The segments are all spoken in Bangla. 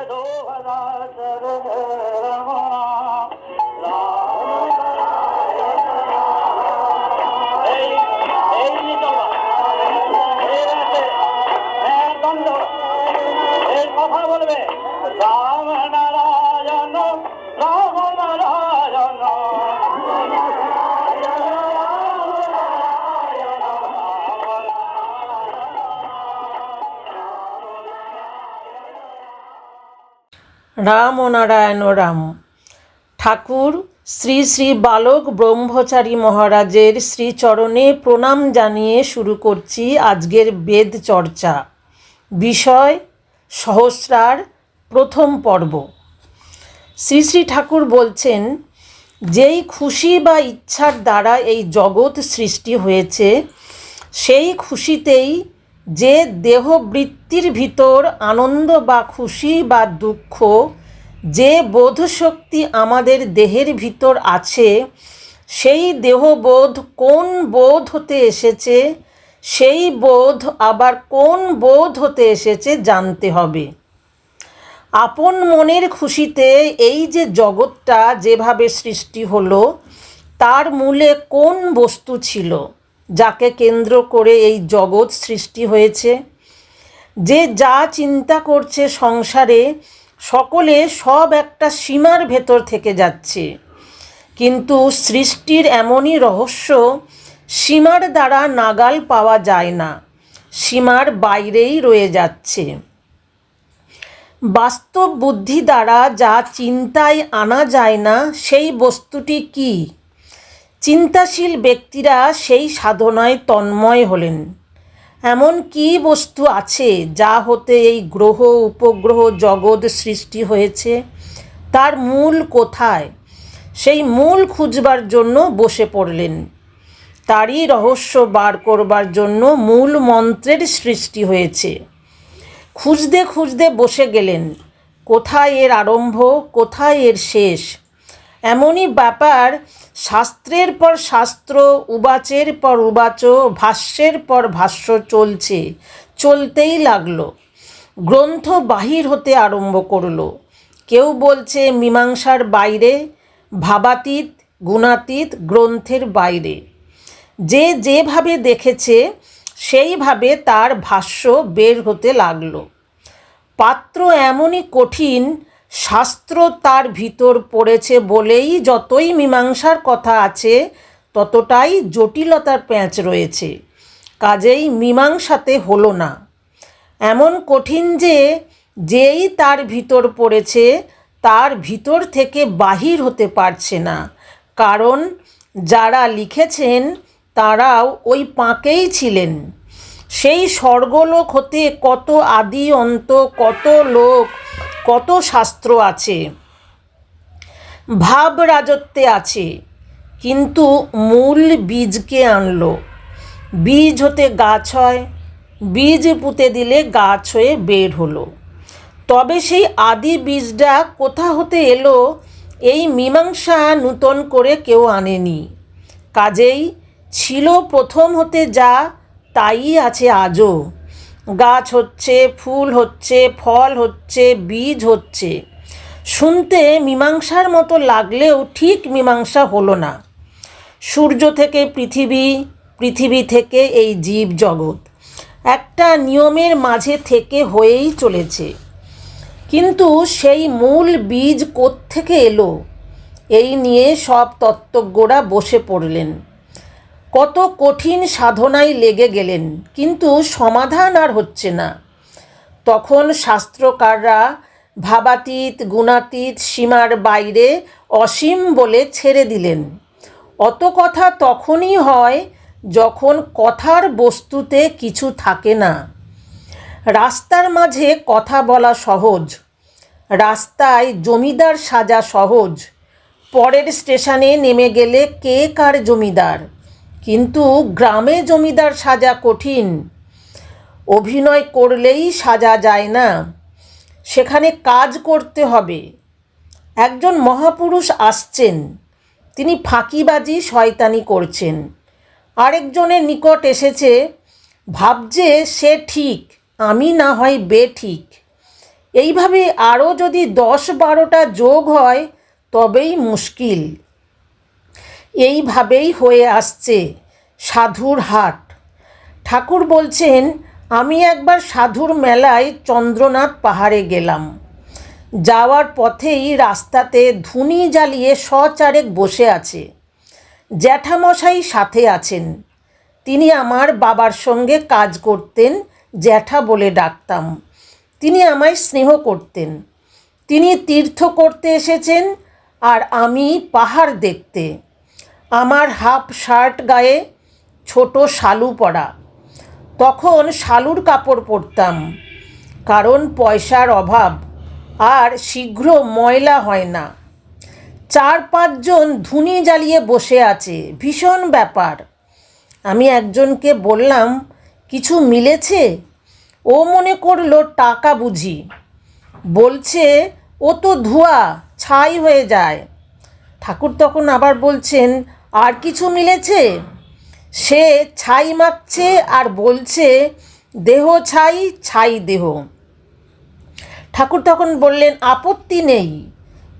हला कर রাম নারায়ণ রাম ঠাকুর, শ্রী শ্রী বালক ব্রহ্মচারী মহারাজের শ্রীচরণে প্রণাম জানিয়ে শুরু করছি আজকের বেদ চর্চা। বিষয়, সহস্রার প্রথম পর্ব। শ্রী শ্রী ঠাকুর বলছেন, যেই খুশি বা ইচ্ছার দ্বারা এই জগৎ সৃষ্টি হয়েছে, সেই খুশিতেই যে দেহবৃত্তির ভিতর আনন্দ বা খুশি বা দুঃখ যে বোধশক্তি আমাদের দেহের ভিতর আছে, সেই দেহবোধ কোন বোধ হতে এসেছে, সেই বোধ আবার কোন বোধ হতে এসেছে জানতে হবে। আপন মনের খুশিতে এই যে জগৎটা যেভাবে সৃষ্টি হলো, তার মূলে কোন বস্তু ছিল যাকে কেন্দ্র করে এই জগৎ সৃষ্টি হয়েছে? যে যা চিন্তা করছে সংসারে সকলে সব একটা সীমার ভেতর থেকে যাচ্ছে। কিন্তু সৃষ্টির এমনই রহস্য, সীমার দ্বারা নাগাল পাওয়া যায় না। সীমার বাইরেই রয়ে যাচ্ছে। বাস্তব বুদ্ধি দ্বারা যা চিন্তায় আনা যায় না, সেই বস্তুটি কি? চিন্তাশীল ব্যক্তিরা সেই সাধনায় তন্ময় হলেন। এমন কি বস্তু আছে যা হতে এই গ্রহ, উপগ্রহ জগৎ সৃষ্টি হয়েছে? তার মূল কোথায়? সেই মূল খুঁজবার জন্য বসে পড়লেন। তারই রহস্য বার করবার জন্য মূল মন্ত্রের সৃষ্টি হয়েছে। খুঁজতে খুঁজতে বসে গেলেন। কোথায় এর আরম্ভ, কোথায় এর শেষ? এমনই ব্যাপার শাস্ত্রের পর শাস্ত্র, উবাচের পর উবাচ, ভাষ্যের পর ভাষ্য চলছে, চলতেই লাগল। গ্রন্থ বাহির হতে আরম্ভ করল। কেউ বলছে মীমাংসার বাইরে, ভাবাতীত, গুণাতীত গ্রন্থের বাইরে। যে যেভাবে দেখেছে, সেইভাবে তার ভাষ্য বের হতে লাগল। পাত্র এমনই কঠিন শাস্ত্র তার ভিতর পড়েছে বলেই যতই মীমাংসার কথা আছে, ততটাই জটিলতার প্যাঁচ রয়েছে। কাজেই মীমাংসাতে হলো না। এমন কঠিন যে, যেই তার ভিতর পড়েছে, তার ভিতর থেকে বাহির হতে পারছে না। কারণ যারা লিখেছেন, তারাও ওই পাঁকেই ছিলেন। সেই স্বর্গলোক হতে কত আদি অন্ত, কত লোক, কত শাস্ত্র আছে। ভাব রাজত্বে আছে, কিন্তু মূল বীজকে আনলো। বীজ হতে গাছ হয়, বীজ পুঁতে দিলে গাছ হয়ে বের হলো। তবে সেই আদি বীজটা কোথা হতে এলো, এই মীমাংসা নূতন করে কেউ আনেনি। কাজেই ছিল প্রথম হতে যা তাই আছে আজও। গাছ হচ্ছে, ফুল হচ্ছে, ফল হচ্ছে, বীজ হচ্ছে। শুনতে মীমাংসার মতো লাগলেও ঠিক মীমাংসা হলো না। সূর্য থেকে পৃথিবী পৃথিবী থেকে এই জীব জগৎ একটা নিয়মের মাঝে থেকে হয়েই চলেছে। কিন্তু সেই মূল বীজ কোত্থেকে এলো? এই নিয়ে সব তত্ত্বজ্ঞরা বসে পড়লেন। কত কঠিন সাধনায় লেগে গেলেন, কিন্তু সমাধান আর হচ্ছে না। তখন শাস্ত্রকাররা ভাবাতীত, গুণাতীত সীমার বাইরে অসীম বলে ছেড়ে দিলেন। অত কথা তখনই হয় যখন কথার বস্তুতে কিছু থাকে না। রাস্তার মাঝে কথা বলা সহজ, রাস্তায় জমিদার সাজা সহজ, পরের স্টেশনে নেমে গেলে কে কার জমিদার? কিন্তু গ্রামে জমিদার সাজা কঠিন। অভিনয় করলেই সাজা যায় না। সেখানে কাজ করতে হবে। একজন মহাপুরুষ আসছেন। তিনি ফাঁকিবাজি শয়তানি করছেন। আরেকজনের নিকট এসেছে, ভাবছে সে ঠিক, আমি না হয় বেঠিক এইভাবে আরও যদি দশ বারোটা যোগ হয়, তবেই মুশকিল। এইভাবেই হয়ে আসছে সাধুর হাট। ঠাকুর বলছেন, আমি একবার সাধুর মেলায় চন্দ্রনাথ পাহাড়ে গেলাম। যাওয়ার পথেই রাস্তাতে ধুনি জ্বালিয়ে সচারেক বসে আছে। জ্যাঠামশাই সাথে আছেন। তিনি আমার বাবার সঙ্গে কাজ করতেন, জ্যাঠা বলে ডাকতাম। তিনি আমায় স্নেহ করতেন। তিনি তীর্থ করতে এসেছেন আর আমি পাহাড় দেখতে। আমার হাফ শার্ট গায়ে ছোট শালু পরা। তখন শালুর কাপড় পরতাম, কারণ পয়সার অভাব, আর শীঘ্র ময়লা হয় না। চার পাঁচজন ধুনি জ্বালিয়ে বসে আছে, ভীষণ ব্যাপার। আমি একজনকে বললাম, কিছু মিলেছে? ও মনে করল, টাকা বুঝি। বলছে, ও তো ধোঁয়া, ছাই হয়ে যায়। ঠাকুর তখন আবার বলছেন আর কিছু মিলেছে? সে ছাই মাখছে আর বলছে, দেহ ছাই ছাই দেহ। ঠাকুর তখন বললেন, আপত্তি নেই।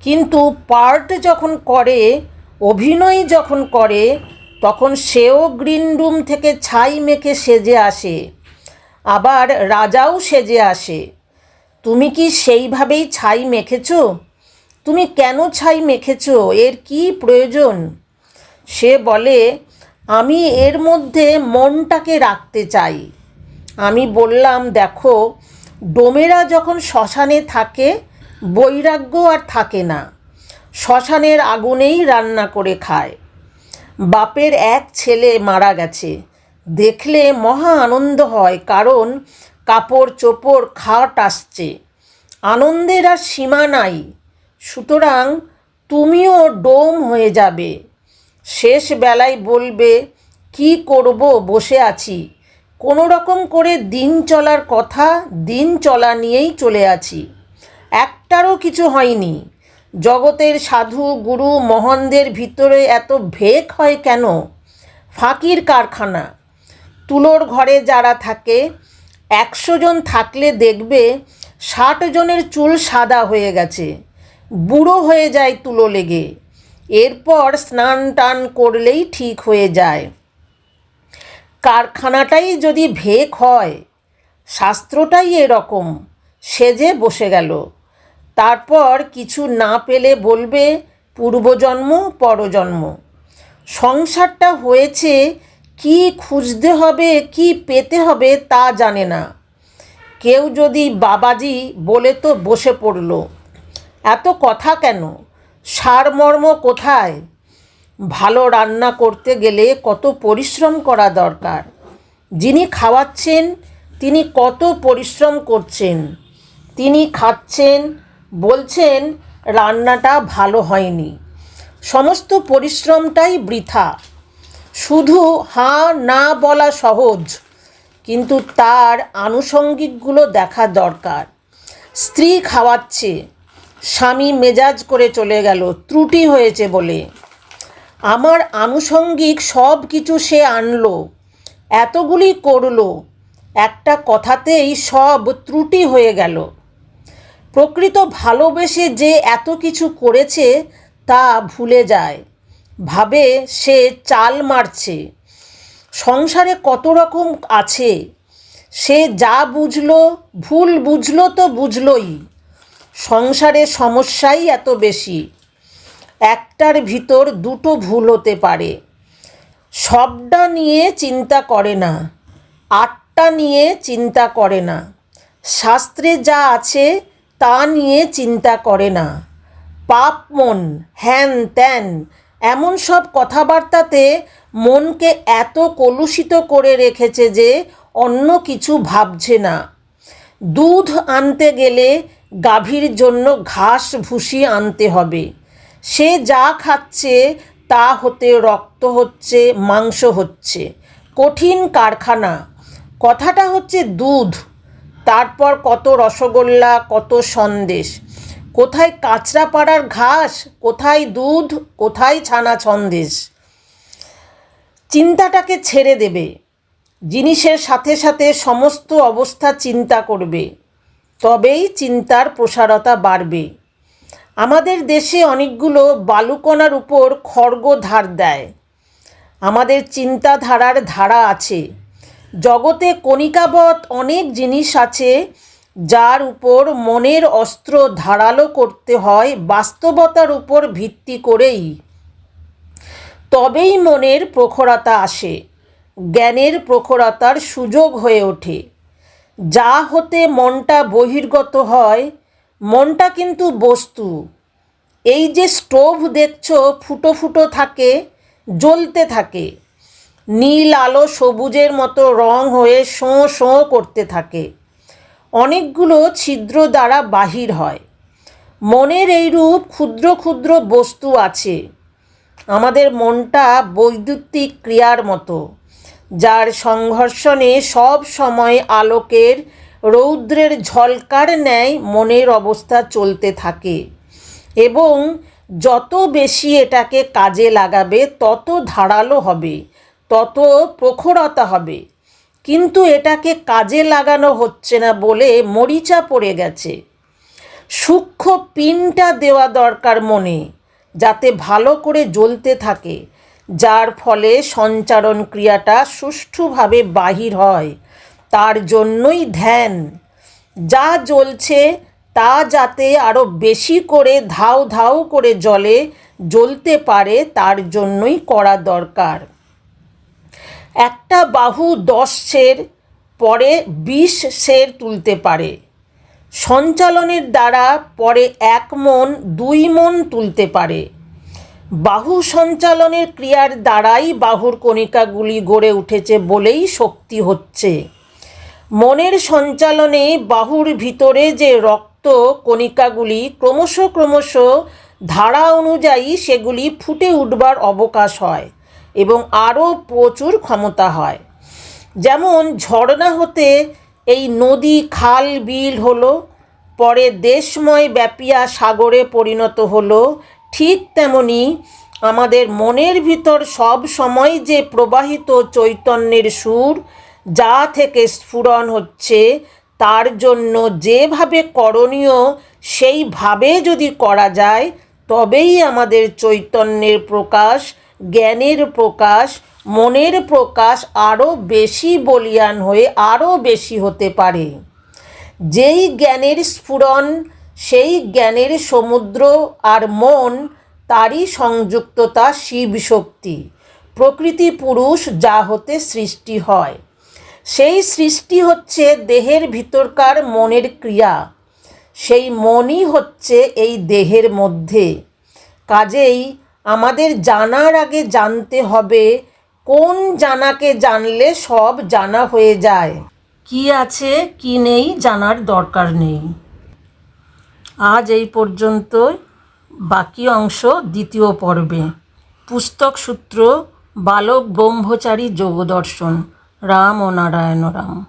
কিন্তু পার্ট যখন করে, অভিনয় যখন করে, তখন সেও গ্রিন রুম থেকে ছাই মেখে সেজে আসে। আবার রাজাও সেজে আসে। তুমি কি সেইভাবেই ছাই মেখেছ? তুমি কেন ছাই মেখেছ? এর কি প্রয়োজন? সে বলে, আমি এর মধ্যে মনটাকে রাখতে চাই। আমি বললাম, দেখো, ডোমেরা যখন শ্মশানে থাকে, বৈরাগ্য আর থাকে না। শ্মশানের আগুনেই রান্না করে খায়। বাপের এক ছেলে মারা গেছে। দেখলে মহা আনন্দ হয়, কারণ কাপড় চোপড় খাট আসছে। আনন্দের আর সীমা নাই। সুতরাং তুমিও ডোম হয়ে যাবে। শেষ বেলায় বলবে, কি করব বসে আছি? কোনো রকম করে দিন চলার কথা, দিন চলা নিয়েই চলে আছি। একটারও কিছু হয়নি। জগতের সাধু, গুরু মহনদের ভিতরে এত ভেক হয় কেন? ফাঁকির কারখানা। তুলোর ঘরে যারা থাকে, একশো জন থাকলে দেখবে, ষাট জনের চুল সাদা হয়ে গেছে। বুড়ো হয়ে যায় তুলো লেগে। এরপর স্নান টান করলেই ঠিক হয়ে যায়। কারখানাটাই যদি ভেক হয়, শাস্ত্রটাই এরকম সেজে বসে গেল। তারপর কিছু না পেলে বলবে, পূর্বজন্ম, পরজন্ম। সংসারটা হয়েছে, কি খুঁজতে হবে, কি পেতে হবে তা জানে না। কেউ যদি বাবাজি বলে তো বসে পড়ল। এত কথা কেন? সারমর্ম কোথায়? ভালো রান্না করতে গেলে কত পরিশ্রম করা দরকার। যিনি খাওয়াচ্ছেন, তিনি কত পরিশ্রম করছেন। তিনি খাচ্ছেন, বলছেন, রান্নাটা ভালো হয়নি। সমস্ত পরিশ্রমটাই বৃথা। শুধু হাঁ না বলা সহজ, কিন্তু তার আনুষঙ্গিকগুলো দেখা দরকার। স্ত্রী খাওয়াচ্ছে স্বামী মেজাজ করে চলে গেল, ত্রুটি হয়েছে বলে। আমার আনুষঙ্গিক সব কিছু সে আনলো, এতগুলি করল, একটা কথাতেই সব ত্রুটি হয়ে গেল। প্রকৃত ভালোবেসে যে এত কিছু করেছে তা ভুলে যায়, ভাবে সে চাল মারছে। সংসারে কত রকম আছে, সে যা বুঝলো, ভুল বুঝলো তো বুঝলই। সংসারে সমস্যাই এত বেশি। একটার ভিতর দুটো ভুল হতে পারে। সবটা নিয়ে চিন্তা করে না। আটটা নিয়ে চিন্তা করে না। শাস্ত্রে যা আছে তা নিয়ে চিন্তা করে না। পাপ মন, হ্যান ত্যান, এমন সব কথাবার্তাতে মনকে এত কলুষিত করে রেখেছে যে অন্য কিছু ভাবছে না। দুধ আনতে গেলে গাভীর জন্য ঘাস ভুসি আনতে হবে। সে যা খাচ্ছে তা হতে রক্ত হচ্ছে, মাংস হচ্ছে। কঠিন কারখানা। কথাটা হচ্ছে দুধ। তারপর কত রসগোল্লা, কত সন্দেশ। কোথায় কাঁচরাপাড়ার ঘাস, কোথায় দুধ, কোথায় ছানা সন্দেশ চিন্তাটাকে ছেড়ে দেবে। জিনিসের সাথে সাথে সমস্ত অবস্থা চিন্তা করবে। তবেই চিন্তার প্রসারতা বাড়বে। আমাদের দেশে অনেকগুলো বালুকণার উপর খড়গ ধার দেয়। আমাদের চিন্তাধারার ধারা আছে। জগতে কণিকাবৎ অনেক জিনিস আছে যার উপর মনের অস্ত্র ধারালো করতে হয় বাস্তবতার উপর ভিত্তি করেই। তবেই মনের প্রখরতা আসে, জ্ঞানের প্রখরতার সুযোগ হয়ে ওঠে। যা হতে মনটা বহির্গত হয়, মনটা কিন্তু বস্তু। এই যে স্টোভ দেখছ, ফুটো ফুটো থাকে, জ্বলতে থাকে। নীল আলো সবুজের মতো রং হয়ে শোঁ শোঁ করতে থাকে। অনেকগুলো ছিদ্র দ্বারা বাহির হয়। মনের এই রূপ ক্ষুদ্র ক্ষুদ্র বস্তু আছে। আমাদের মনটা বৈদ্যুতিক ক্রিয়ার মতো। যার সংঘর্ষণে সব সময় আলোকের রৌদ্রের ঝলকার ন্যায় মনের অবস্থা চলতে থাকে এবং যত বেশি এটাকে কাজে লাগাবে, তত ধারালো হবে, তত প্রখরতা হবে। কিন্তু এটাকে কাজে লাগানো হচ্ছে না বলে মরিচা পড়ে গেছে। সূক্ষ্ম পিনটা দেওয়া দরকার মনে, যাতে ভালো করে জ্বলতে থাকে। যার ফলে সঞ্চারণ ক্রিয়াটা সুষ্ঠুভাবে বাহির হয়। তার জন্যই ধ্যান। যা জ্বলছে তা যাতে আরও বেশি করে ধাউ ধাউ করে জলে জ্বলতে পারে, তার জন্যই করা দরকার। একটা বাহু দশ সের পরে বিশ সের তুলতে পারে। সঞ্চালনের দ্বারা পরে এক মন, দুই মন তুলতে পারে। বাহু সঞ্চালনের ক্রিয়ার দ্বারাই বাহুর কণিকাগুলি গড়ে উঠেছে বলেই শক্তি হচ্ছে। মনের সঞ্চালনে বাহুর ভিতরে যে রক্ত কণিকাগুলি ক্রমশ ক্রমশ ধারা অনুযায়ী সেগুলি ফুটে উঠবার অবকাশ হয় এবং আরও প্রচুর ক্ষমতা হয়। যেমন ঝর্ণা হতে এই নদী খাল বিল হলো, পরে দেশময় ব্যাপিয়া সাগরে পরিণত হলো ঠিক তেমনি আমাদের মনের ভিতর সব সময় যে প্রবাহিত চৈতন্যের সুর যা থেকে স্ফুরণ হচ্ছে, তার জন্য যেভাবে করণীয় সেইভাবে যদি করা যায়, তবেই আমাদের চৈতন্যের প্রকাশ, জ্ঞানের প্রকাশ, মনের প্রকাশ আরও বেশি বলিয়ান হয়ে আরও বেশি হতে পারে। যেই জ্ঞানের স্ফুরণ সেই জ্ঞানের সমুদ্র আর মন, তারই সংযুক্ততা শিব শক্তি। প্রকৃতি পুরুষ যা হতে সৃষ্টি হয়। সেই সৃষ্টি হচ্ছে দেহের ভিতরকার মনের ক্রিয়া। সেই মনই হচ্ছে এই দেহের মধ্যে। কাজেই আমাদের জানার আগে জানতে হবে, কোন জানাকে জানলে সব জানা হয়ে যায়? কি আছে, কি নেই জানার দরকার নেই। আজ এই পর্যন্তই। বাকি অংশ দ্বিতীয় পর্বে। পুস্তক সূত্র বালক ব্রহ্মচারী যোগদর্শন। রাম ও নারায়ণ রাম।